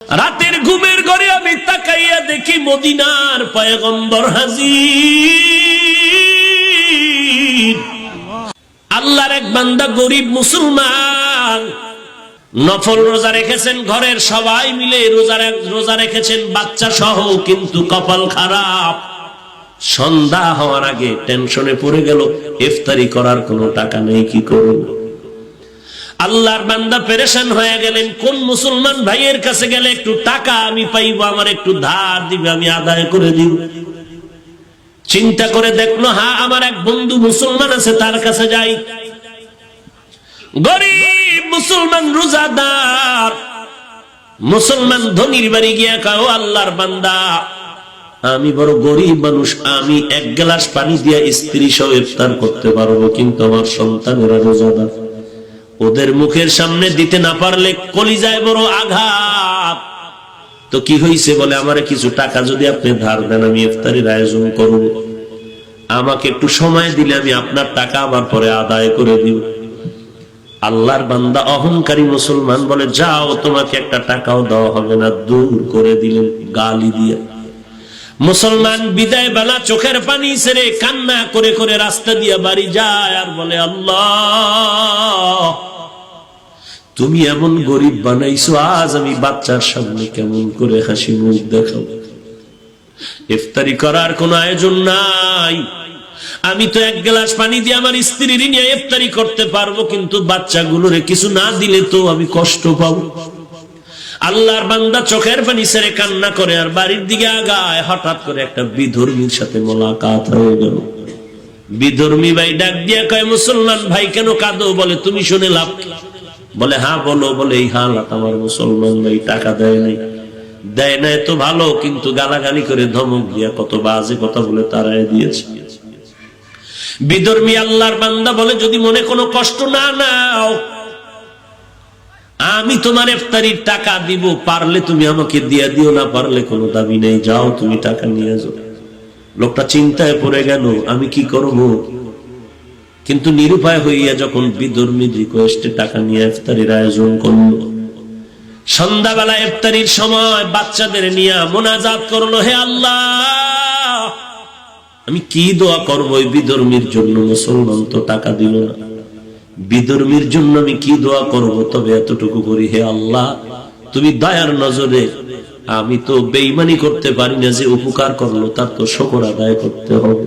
রাতের ঘুমের ঘরে আমি তাকাইয়া দেখি মদিনার পয়গম্বর হাজির। আল্লাহর এক বান্দা গরিব মুসলমান। নফল রোজা রেখেছেন ঘরের সবাই মিলে, রোজা রোজা রেখেছেন বাচ্চা সহ, কিন্তু কপাল খারাপ। সন্ধ্যা হওয়ার আগে টেনশনে পড়ে গেল, ইফতারি করার কোনো টাকা নেই, কি করব? আল্লাহর বান্দা পেরেশান হয়ে গেলেন, কোন মুসলমান ভাইয়ের কাছে গেলে একটু টাকা আমি পাইবো, আমার একটু ধার দিবে, আমি আদায় করে দিব। চিন্তা করে দেখল হ্যাঁ আমার এক বন্ধু মুসলমান আছে, তার কাছে যাই। গরিব মুসলমান রোজাদার, মুসলমান ধনির বাড়ি গিয়া কাও আল্লাহর বান্দা, আমি বড় গরিব মানুষ, আমি এক গ্লাস পানি দিয়া স্ত্রী সহ ইফতার করতে পারব, কিন্তু আমার সন্তানেরা রোজাদার। ওদের মুখের সামনে দিতে না পারলে কলিজায় বড় আঘাত। তো কি হইছে বলে, আমার কিছু টাকা যদি আপনি ধার দেন, আমি ইফতারির আয়োজন করব। আমাকে একটু সময় দিলে আমি আপনার টাকা আমার পরে আদায় করে দিব। আল্লাহর বান্দা অহংকারী মুসলমান বলে, যাও, তোমাকে একটা টাকাও দেওয়া হবে না। দূর করে দিলেন গালি দিয়ে। মুসলমান বিদায় বেলা চোখের পানি ছেড়ে কান্না করে করে রাস্তা দিয়ে বাড়ি যায় আর বলে, আল্লাহ, তুমি এমন গরিব বানাইছো, আজ আমি বাচ্চার সামনে কেমন করে হাসি মুখ দেখাবো। ইফতারি করার কোন আয়োজন নাই। আমি তো এক গ্লাস পানি দিয়ে আমার স্ত্রীর নিয়ে ইফতারি করতে পারব, কিন্তু বাচ্চাগুলোরে কিছু না দিলে তো আমি কষ্ট পাবো। আল্লাহর বান্দা চোখের পানি ছেড়ে কান্না করে আর বাড়ির দিকে আগায়, হঠাৎ করে একটা বিধর্মীর সাথে মোলাকাত হয়ে গেল। বিধর্মী ভাই ডাক দিয়া কয়, মুসলমান ভাই, কেন কাঁদো? বলে, তুমি শুনে লাভ বলে হ্যাঁ বলো। বলে, এই হালাত আমার মুসলমান ভাই টাকা দেয় নাই। দেয় নাই তো ভালো, কিন্তু গালাগালি করে ধমক দিয়া কত বাজে কথা বলে তারাই দিয়েছে। বিধর্মী আল্লাহর বান্দা বলে, যদি মনে কোনো কষ্ট না নাও আমি তোমার ইফতারির টাকা দিব, পারলে তুমি আমাকে দিয়ে দিও, না পারলে কোনো দাবি নেই। যাও, তুমি টাকা নিয়ে যাও লোকটা চিন্তায় পড়ে গেল, আমি কি করব? কিন্তু নিরুপায় হইয়া যখন বিধর্মীর রিকোয়েস্টে টাকা নিয়ে ইফতারির আয়োজন করল, সন্ধ্যাবেলা ইফতারির সময় বাচ্চাদের নিয়ে মোনাজাত করল, হে আল্লাহ! আমি কি দোয়া করব? ওই বিধর্মীর জন্য মুসলমান তো টাকা দিল না। বিধর্মীর জন্য আমি কি দোয়া করব? তবে এতটুকু করি, হে আল্লাহ, তুমি দয়ার নজরে, আমি তো বেইমানি করতে পারি না যে উপকার করল, তার তো শকর আদায় করতে হবে।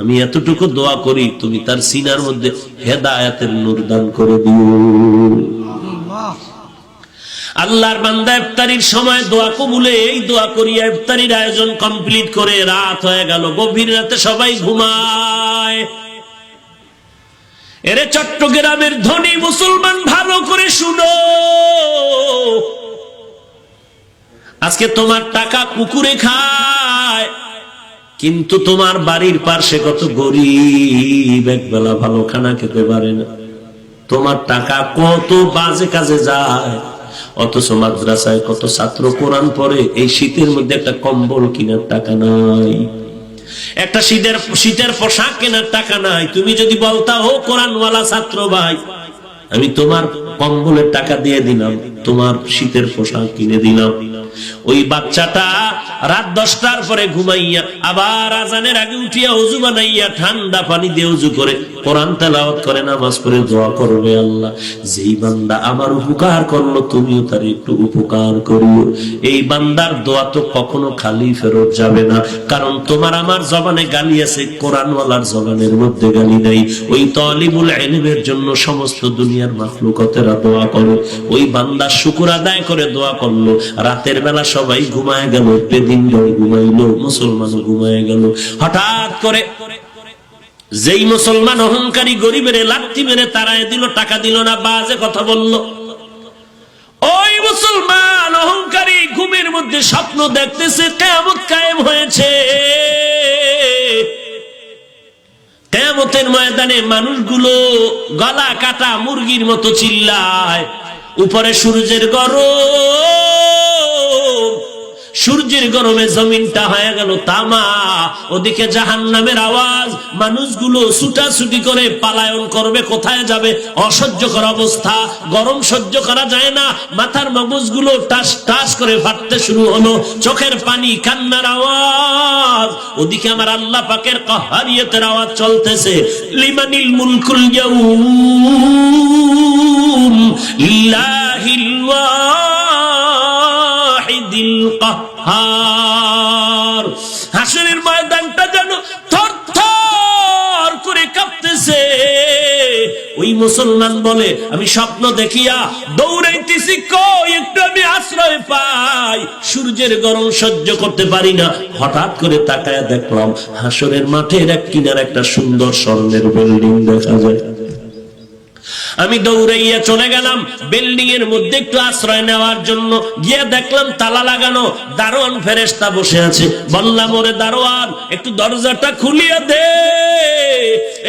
আমি এতটুকু দোয়া করি, তুমি তার সিনার মধ্যে হেদায়াতের নূর দান করে দিও। আল্লাহর বান্দা ইফতারির সময় দোয়া কবুলে, এই দোয়া করিয়া ইফতারির আয়োজন কমপ্লিট করে রাত হয়ে গেল। গভীর রাতে সবাই ঘুমায়। এরে চট্টগ্রামের ধনী মুসলমান ভালো করে শুনো। আজকে তোমার টাকা কুকুরে খায়, কিন্তু তোমার বাড়ির পাশে কত গরিব, একবেলা ভালো খানা খেতে পারে না। তোমার টাকা কত বাজে কাজে যায়, অথচ মাদ্রাসায় কত ছাত্র কোরআন পড়ে, এই শীতের মধ্যে একটা কম্বল কিনার টাকা নাই। একটা শীতের শীতের পোশাক কেনার টাকা নাই। তুমি যদি বলতা, ও কোরআনওয়ালা ছাত্র ভাই, আমি তোমার কম্বলের টাকা দিয়ে দিলাম। তোমার শীতের পোশাক কিনে দিলাম। ওই বাচ্চাটা রাত দশটার পরে ঘুমাইয়া আবার আজানের আগে উঠিয়া উজু বানাইয়া ঠান্ডা পানি দিয়ে উজু করে কোরআন তেলাওয়াত করে, নামাজ পড়ে দোয়া করবে আল্লাহ। যেই বান্দা আমার উপকার করল, তুমিও তার একটু উপকার করিও। এই বান্দার দোয়া তো কখনো খালি ফেরত যাবে না, কারণ তোমার আমার জবানে গালি আছে, কোরআনওয়ালার জবানের মধ্যে গালি নাই। ওই তলিবুল এলিমের জন্য সমস্ত দুনিয়ার মাখলুকতেরা দোয়া করে। ওই বান্দা শুকুর আদায় করে দোয়া করল। রাতের বেলা সবাই ঘুমায় গেল বেদিন ঘুমাইলো, মুসলমান ঘুমায় গেল। হঠাৎ করে যেই মুসলমান অহংকারী, গরিবের লাঠি মেরে তারায় দিল, টাকা দিল না, বাজে কথা বলল। ওই মুসলমান অহংকারী ঘুমের মধ্যে স্বপ্ন দেখতেছে কেমন কায়েম হয়েছে। কেমতের ময়দানে মানুষগুলো গলা কাটা মুরগির মতো চিল্লায়। উপরে সূর্যের গরম। সূর্যের গরমে জমিনটা হয়ে গেল তামা। ওদিকে জাহান নামের আওয়াজ, মানুষগুলো ছুটাছুটি করে পালায়ন করবে, কোথায় যাবে? অসহ্যকর অবস্থা, গরম সহ্য করা যায় না। মাথার মগজগুলো টাস টাস করে ফাটতে শুরু হলো। চোখের পানি, কান্নার আওয়াজ। ওদিকে আমার আল্লাহ পাকের কহারিয়তের আওয়াজ চলতেছে। লিমানিল মুলকুল ইয়াউম। হাসরের ময়দানটা যেন থর থর করে কাঁপতেছে। ওই মুসলমান বলে, আমি স্বপ্ন দেখিয়া দৌড়াইতেছি কই? একটু আমি আশ্রয় পাই। সূর্যের গরম সহ্য করতে পারি না। হঠাৎ করে তাকায় দেখলাম, হাসরের মাঠের এক কিনার একটা সুন্দর স্বর্ণের বিল্ডিং দেখা যায়। আমি দৌড়াইয়া চলে গেলাম। বিল্ডিং এর মধ্যে একটু আশ্রয় নেওয়ার জন্য গিয়ে দেখলাম তালা লাগানো। দারোয়ান ফেরেস্তা বসে আছে। বললাম, ওরে দারোয়ান, একটু দরজাটা খুলিয়া দে।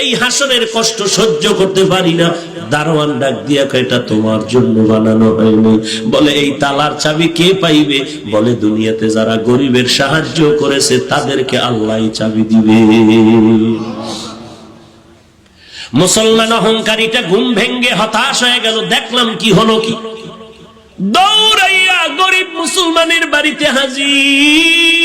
এই হাসনের কষ্ট সহ্য করতে পারি না। দারোয়ান ডাক দিয়া এটা তোমার জন্য বানানো হয়নি। বলে, এই তালার চাবি কে পাইবে? বলে, দুনিয়াতে যারা গরিবের সাহায্য করেছে তাদেরকে আল্লাহ চাবি দিবে। মুসলমান অহংকারীটা ঘুম ভেঙ্গে হতাশ হয়ে গেল, দেখলাম কি হলো কি। দৌড়াইয়া গরিব মুসলমানের বাড়িতে হাজির।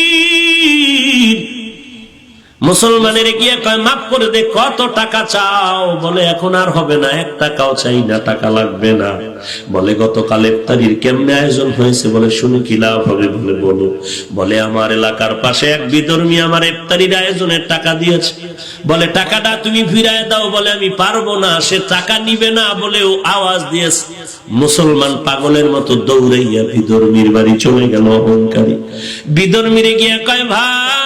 মুসলমানের গিয়ে কয়, মাফ করে দে, কত টাকা চাও? বলে, এখন আর হবে না, এক টাকাও চাই না, টাকা লাগবে না। বলে, গতকাল ইফতারির কেমনে আয়োজন হয়েছে? বলে, শুনে কি লাভ হবে? বলে, বলো। বলে, আমার এলাকার পাশে এক বিধর্মী আমার ইফতারির আয়োজনের টাকা দিয়েছে। বলে, টাকাটা তুমি ফিরায় দাও। বলে, আমি পারব না, সে টাকা নিবে না বলেও আওয়াজ দিয়েছে। মুসলমান পাগলের মতো দৌড়াইয়া বিধর্মীর বাড়ি চলে গেল অহংকারী। বিধর্মীরে গিয়ে কয়, ভাই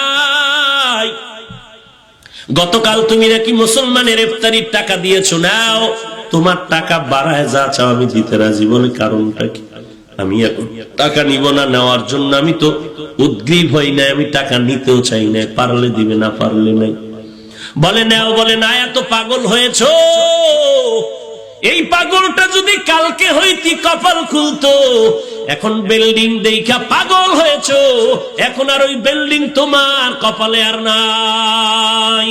গতকাল তুমি নাকি মুসলমানের ইফতারির টাকা দিয়েছ, নাও। তোমার টাকা বাড়ায় যা চাও, আমি দিতে রাজি। বলে কারণটা কি? আমি এখন টাকা নিব না, নেওয়ার জন্য আমি তো উদ্গ্রীব হই না আমি টাকা নিতেও চাই না পারলে দিবে না, পারলে নাই। বলে, নাও, বলে, না, এত পাগল হয়েছ। এই পাগলটা যদি কালকে হইতি কপাল খুলতো এখন বিল্ডিং দেখা পাগল হয়েছ। এখন আর ওই বিল্ডিং তোমার কপালে আর নাই।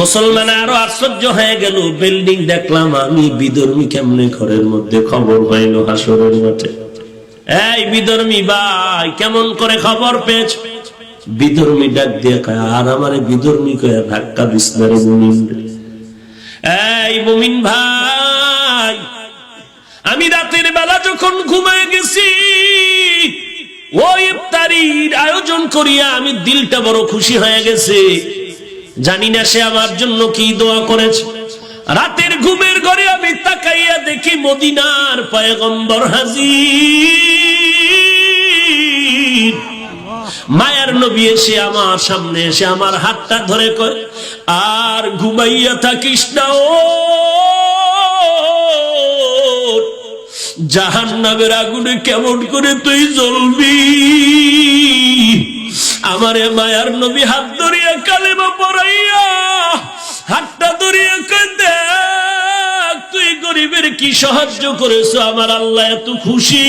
মুসলমান আরও আশ্চর্য হয়ে গেল, বিল্ডিং দেখলাম আমি বিধর্মী কেমনে ঘরের মধ্যে খবর পাইল হাসরের মাঠে। এই বিধর্মী ভাই, কেমন করে খবর পেয়েছ? বিধর্মী ডাক দিয়ে কয়, আর আমারে বিধর্মী কয়ে ধাক্কা না মুমিন এই মুমিন ভাই আমি রাতের বেলা যখন ঘুমায় গেছি ওই ইফতারির আয়োজন করিয়া আমি দিলটা বড় খুশি হয়ে গেছে। জানি না সে আমার জন্য কি দোয়া করেছে। রাতের ঘুমের ঘরে আমি তাকাইয়া দেখি মদিনার পয়গম্বর হাজির। মায়ার নবী এসে আমার সামনে এসে আমার হাতটা ধরে কয়, আর ঘুমাইয়া থাকিস না ও জাহান নামের আগুনে কেমন করে তুই জ্বলবি? আমারে মায়ার নবী হাত ধরিয়া কালেমা পড়াইয়া, হাতটা ধরিয়া কয় দেখ তুই গরিবের কি সাহায্য করেছ? আমার আল্লাহ এত খুশি।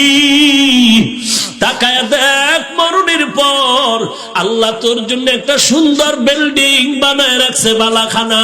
তাকায় দেখ মরণের পর, আল্লাহ তোর জন্য একটা সুন্দর বিল্ডিং বানায় রাখছে বালাখানা।